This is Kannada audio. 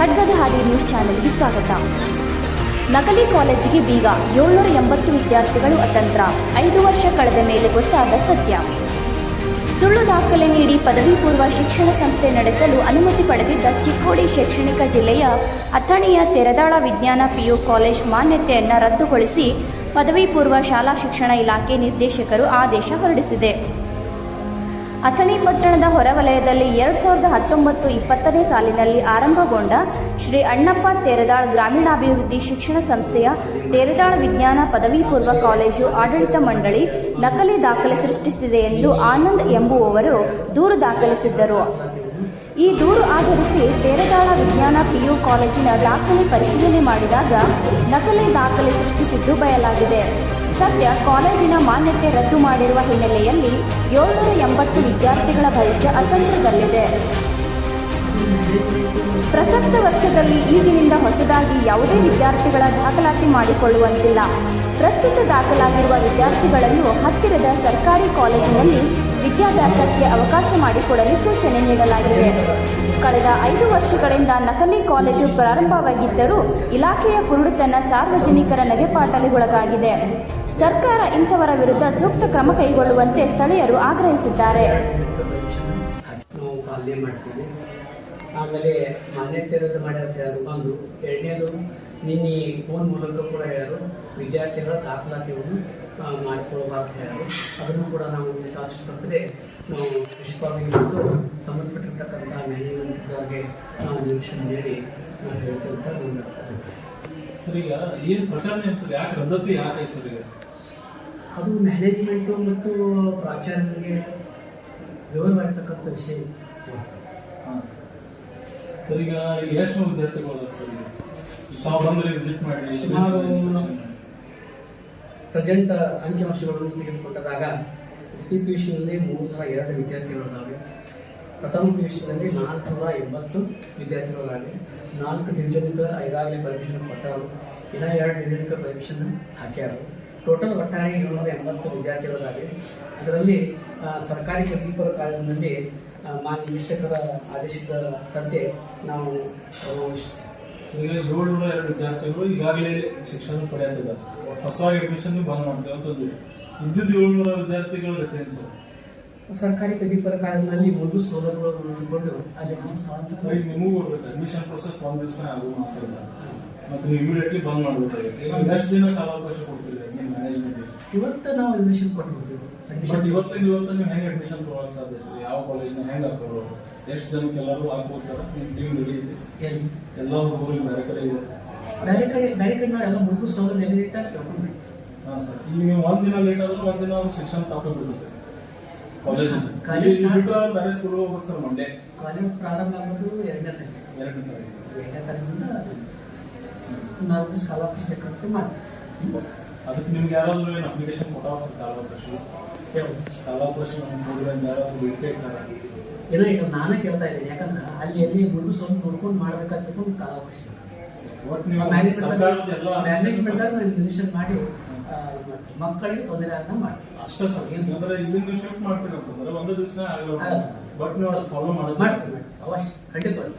ಖಡ್ಗದ ಹಾದಿ ನ್ಯೂಸ್ ಚಾನೆಲ್ಗೆ ಸ್ವಾಗತ. ನಕಲಿ ಕಾಲೇಜಿಗೆ ಬೀಗ ಏಳ್ನೂರ ಎಂಬತ್ತು ವಿದ್ಯಾರ್ಥಿಗಳು ಅತಂತ್ರ. ಐದು ವರ್ಷ ಕಳೆದ ಮೇಲೆ ಗೊತ್ತಾದ ಸತ್ಯ. ಸುಳ್ಳು ದಾಖಲೆ ನೀಡಿ ಪದವಿ ಪೂರ್ವ ಶಿಕ್ಷಣ ಸಂಸ್ಥೆ ನಡೆಸಲು ಅನುಮತಿ ಪಡೆದಿದ್ದ ಚಿಕ್ಕೋಡಿ ಶೈಕ್ಷಣಿಕ ಜಿಲ್ಲೆಯ ಅಥಣಿಯ ತೆರೆದಾಳ ವಿಜ್ಞಾನ ಪಿಯು ಕಾಲೇಜ್ ಮಾನ್ಯತೆಯನ್ನು ರದ್ದುಗೊಳಿಸಿ ಪದವಿ ಪೂರ್ವ ಶಾಲಾ ಶಿಕ್ಷಣ ಇಲಾಖೆ ನಿರ್ದೇಶಕರು ಆದೇಶ ಹೊರಡಿಸಿದೆ. ಅಥಣಿ ಪಟ್ಟಣದ ಹೊರವಲಯದಲ್ಲಿ ಎರಡು ಸಾವಿರದ ಹತ್ತೊಂಬತ್ತು ಇಪ್ಪತ್ತನೇ ಸಾಲಿನಲ್ಲಿ ಆರಂಭಗೊಂಡ ಶ್ರೀ ಅಣ್ಣಪ್ಪ ತೇರದಾಳ್ ಗ್ರಾಮೀಣಾಭಿವೃದ್ಧಿ ಶಿಕ್ಷಣ ಸಂಸ್ಥೆಯ ತೇರದಾಳ್ ವಿಜ್ಞಾನ ಪದವಿ ಪೂರ್ವ ಕಾಲೇಜು ಆಡಳಿತ ಮಂಡಳಿ ನಕಲಿ ದಾಖಲೆ ಸೃಷ್ಟಿಸಿದೆ ಎಂದು ಆನಂದ್ ಎಂಬುವವರು ದೂರು ದಾಖಲಿಸಿದ್ದರು. ಈ ದೂರು ಆಧರಿಸಿ ತೇರದಾಳ ವಿಜ್ಞಾನ ಪಿಯು ಕಾಲೇಜಿನ ದಾಖಲೆ ಪರಿಶೀಲನೆ ಮಾಡಿದಾಗ ನಕಲಿ ದಾಖಲೆ ಸೃಷ್ಟಿಸಿದ್ದು ಬಯಲಾಗಿದೆ. ಸದ್ಯ ಕಾಲೇಜಿನ ಮಾನ್ಯತೆ ರದ್ದು ಮಾಡಿರುವ ಹಿನ್ನೆಲೆಯಲ್ಲಿ ಏಳ್ನೂರ ಎಂಬತ್ತು ವಿದ್ಯಾರ್ಥಿಗಳ ಭವಿಷ್ಯ ಅತಂತ್ರದಲ್ಲಿದೆ. ಪ್ರಸಕ್ತ ವರ್ಷದಲ್ಲಿ ಈಗಿನಿಂದ ಹೊಸದಾಗಿ ಯಾವುದೇ ವಿದ್ಯಾರ್ಥಿಗಳ ದಾಖಲಾತಿ ಮಾಡಿಕೊಳ್ಳುವಂತಿಲ್ಲ. ಪ್ರಸ್ತುತ ದಾಖಲಾಗಿರುವ ವಿದ್ಯಾರ್ಥಿಗಳನ್ನು ಹತ್ತಿರದ ಸರ್ಕಾರಿ ಕಾಲೇಜಿನಲ್ಲಿ ವಿದ್ಯಾಭ್ಯಾಸಕ್ಕೆ ಅವಕಾಶ ಮಾಡಿಕೊಡಲು ಸೂಚನೆ ನೀಡಲಾಗಿದೆ. ಕಳೆದ ಐದು ವರ್ಷಗಳಿಂದ ನಕಲಿ ಕಾಲೇಜು ಪ್ರಾರಂಭವಾಗಿದ್ದರೂ ಇಲಾಖೆಯ ಕುರುಡುತನ ಸಾರ್ವಜನಿಕರ ನಗೆಪಾಟಲಿಗೊಳಗಾಗಿದೆ ಸರ್ಕಾರ ಇಂಥವರ ವಿರುದ್ಧ ಸೂಕ್ತ ಕ್ರಮ ಕೈಗೊಳ್ಳುವಂತೆ ಸ್ಥಳೀಯರು ಆಗ್ರಹಿಸಿದ್ದಾರೆ. ಆಮೇಲೆ ಮಾನ್ಯತೆ ಒಂದು ಎರಡನೇದು ನಿನ್ನೆ ಫೋನ್ ಮೂಲಕ ಕೂಡ ಹೇಳೋರು. ವಿದ್ಯಾರ್ಥಿಗಳ ದಾಖಲಾತಿಯನ್ನು ಮಾಡಿಕೊಳ್ಳಬಾರ್ದು ಹೇಳಿ. ಅದನ್ನು ಕೂಡ ನಾವು ವಿಚಾರಿಸ್ತಕ್ಕಂತೆ ನಾವು ನಿಷ್ಪಾದಿಗೆ ಮತ್ತು ಸಂಬಂಧಪಟ್ಟಿರ್ತಕ್ಕಂಥ ನ್ಯಾಯಾಲಯದವರಿಗೆ ನಾವು ನಿರೀಕ್ಷಣೆ ನೀಡಿ ನಾವು ಒಂದು ಸರ್ ಈಗ ಏನು ಪ್ರಕರಣ ಸರ್? ಯಾಕೆ ರದ್ದತಿ ಯಾಕೆ ಸರ್ ಈಗ? ಅದು ಮ್ಯಾನೇಜ್ಮೆಂಟು ಮತ್ತು ಪ್ರಾಚಾರ್ಯರಿಗೆ ವಿವರವಾಗಿರ್ತಕ್ಕಂಥ ವಿಷಯ ಹಾ. ಸರ್ ಈಗ ಎಷ್ಟು ವಿದ್ಯಾರ್ಥಿಗಳು ಸರ್ ಈಗ? ತಾವು ಬಂದರೆ ವಿಸಿಟ್ ಮಾಡಿ ಸುಮಾರು ಪ್ರೆಸೆಂಟ್ ಅಂಕಿಅಂಶಗಳನ್ನು ತೆಗೆದುಕೊಂಡಾಗ ಪ್ರತಿ ಪಿ ಯು ಸಿನಲ್ಲಿ ಮೂರ್ನೂರ ಎರಡು ವಿದ್ಯಾರ್ಥಿಗಳಿದ್ದಾವೆ ಪ್ರಥಮ ಪಿ ಯು ಸಿನಲ್ಲಿ ನಾಲ್ಕುನೂರ ಎಂಬತ್ತು ವಿದ್ಯಾರ್ಥಿಗಳಿದ್ದಾವೆ ನಾಲ್ಕು ಡಿವಿಷನ್ಗೆ ಈಗಾಗಲೇ ಪರೀಕ್ಷೆ ಕೊಟ್ಟರು ಇನ್ನು ಎರಡು ಡಿವಿಷನ್ಗೆ ಪರೀಕ್ಷೆನ ಹಾಕ್ಯಾರು. ಟೋಟಲ್ ಒಟ್ಟಾರೆ ಏಳ್ನೂರ ಎಂಬತ್ತು ವಿದ್ಯಾರ್ಥಿಗಳಿದ್ದಾವೆ ಅದರಲ್ಲಿ ಸರ್ಕಾರಿ ಪದವಿಪೂರ್ವ ಕಾಲೇಜಿನಲ್ಲಿ ಮಾನ್ಯ ಶಿಕ್ಷಕರ ತಂದೆ ನಾವು ಈಗ ಏಳ್ನೂರ ಎರಡು ವಿದ್ಯಾರ್ಥಿಗಳು ಈಗಾಗಲೇ ಶಿಕ್ಷಣ ಪಡೆಯುತ್ತಿದ್ದಾರೆ. ಹೊಸವಾಗಿ ಅಡ್ಮಿಷನ್ ಬಂದ್ ಮಾಡ್ತೇವೆ ಅಂತಂದ್ವಿ ಇದ್ದಿದ್ದು ಏಳ್ನೂರ ವಿದ್ಯಾರ್ಥಿಗಳ ಗತಿ ಸರ್ ಸರ್ಕಾರಿ ಪದವಿಪೂರ್ವ ಕಾಲೇಜಿನಲ್ಲಿ ಮೂರು ಸೌಲಭ್ಯಗಳನ್ನು ನೋಡಿಕೊಂಡು ಅಲ್ಲಿ ಸರ್ ಈಗ ನಿಮಗೂ ಬರ್ಬೇಕು ಅಡ್ಮಿಷನ್ ಪ್ರೊಸೆಸ್ ಒಂದ್ ದಿವಸ ಮಾತ್ರ ಇಲ್ಲ ಮತ್ತೆ ನೀವು ಇಮಿಡಿಯೇಟ್ಲಿ ಬಂದ್ ಮಾಡ್ಬೇಕಾಗುತ್ತೆ. ಎಷ್ಟು ದಿನ ಕಾಲಾವಕಾಶ ಕೊಡ್ತೀರಿ ನಿಮ್ಮ ಮ್ಯಾನೇಜ್ಮೆಂಟ್ ಇವತ್ತು ನಾವು ಅಡ್ಮಿಷನ್ ಕೊಟ್ಟಿರ್ತೀವಿ ಬಟ್ ಇವತ್ತಿಂದ ಇವತ್ತು ನೀವು ಹೆಂಗೆ ಅಡ್ಮಿಷನ್ ತೊಗೊಳಕ್ಕೆ ಸಾಧ್ಯ ಐತಿ ಯಾವ ಕಾಲೇಜ್ನ ಹೆಂಗೆ ಹಾಕೋರು ಎಷ್ಟು ಜನಕ್ಕೆ ಎಲ್ಲರೂ ಹಾಕ್ಬೋದು ಸರ್? ನಿಮ್ಮ ಟೀಮ್ ನಡೆಯುತ್ತೆ ಎಲ್ಲಿ ಹುಡುಗರಿಗೆ ಬೇರೆ ಕಡೆ ಇದೆ. ಬೇರೆ ಕಡೆ ಬೇರೆ ಕಡೆ ನಾವು ಎಲ್ಲ ಮೂರು ಸೌಲಭ್ಯ ಎಲ್ಲಿ ಹಾಂ ಸರ್ ಈಗ ನೀವು ಒಂದಿನ ಲೇಟ್ ಆದ್ರೆ ಒಂದಿನ ಅವ್ರು ಶಿಕ್ಷಣ ತಗೊಂಡ್ಬಿಡುತ್ತೆ ಕಾಲೇಜ್ ಇಲ್ಲಿ ಬೇರೆ ಸ್ಕೂಲ್ ಹೋಗ್ಬೇಕು ಸರ್ ಮಂಡೇ ಕಾಲೇಜ್ ಪ್ರಾರಂಭ ಆಗೋದು ಎರಡನೇ ತಾರೀಕು. ಎರಡನೇ ತಾರೀಕು. ಎರಡನೇ ತಾರೀಕಿಂದ ನಾವು ಸ್ಕಾಲರ್ಶಿಪ್ ಬೇಕಂತ ಮಾಡ್ತೀವಿ ಅದಕ್ಕೆ ನಿಮ್ಗೆ ಯಾರಾದ್ರೂ ಏನು ಅಪ್ಲಿಕೇಶನ್ ಕೊಟ್ಟಾವ ಸರ್ ಕಾಲಾವಕಾಶ ಕಾಲಾವಕಾಶ ಪ್ರೋಗ್ರಾಮ್ ಯಾರಾದ್ರೂ ಬೇಕೇ ಇರ್ತಾರೆ ಏನೋ ಈಗ ನಾನೇ ಕೇಳ್ತಾ ಇದ್ದೀನಿ. ಯಾಕಂದ್ರೆ ಅಲ್ಲಿ ಎಲ್ಲಿ ಮುಂದೆ ಸ್ವಲ್ಪ ನೋಡ್ಕೊಂಡು ಮಾಡ್ಬೇಕಂತ ಕಾಲಾವಕಾಶ ಮ್ಯಾನೇಜ್ಮೆಂಟ್ ಡಿಸಿಷನ್ ಮಾಡಿ. ಮಕ್ಕಳಿಗೆ ತೊಂದರೆ ಅಂತ ಮಾಡ್ತೀವಿ ಅಷ್ಟೇ ಸರ್ ಏನು ಇಲ್ಲಿಂದ ಶಿಫ್ಟ್ ಮಾಡ್ತೀರಿ ಅಂತಂದ್ರೆ ಒಂದೇ ದಿವಸ ಆಗಲ್ಲ ಆಗಲ್ಲ. ಬಟ್ ನೀವು ಫಾಲೋ ಮಾಡೋದು. ಮಾಡ್ತೀವಿ ಮಾಡ್ತೀವಿ. ಅವಶ್ಯ ಖಂಡಿತವಾಗಿ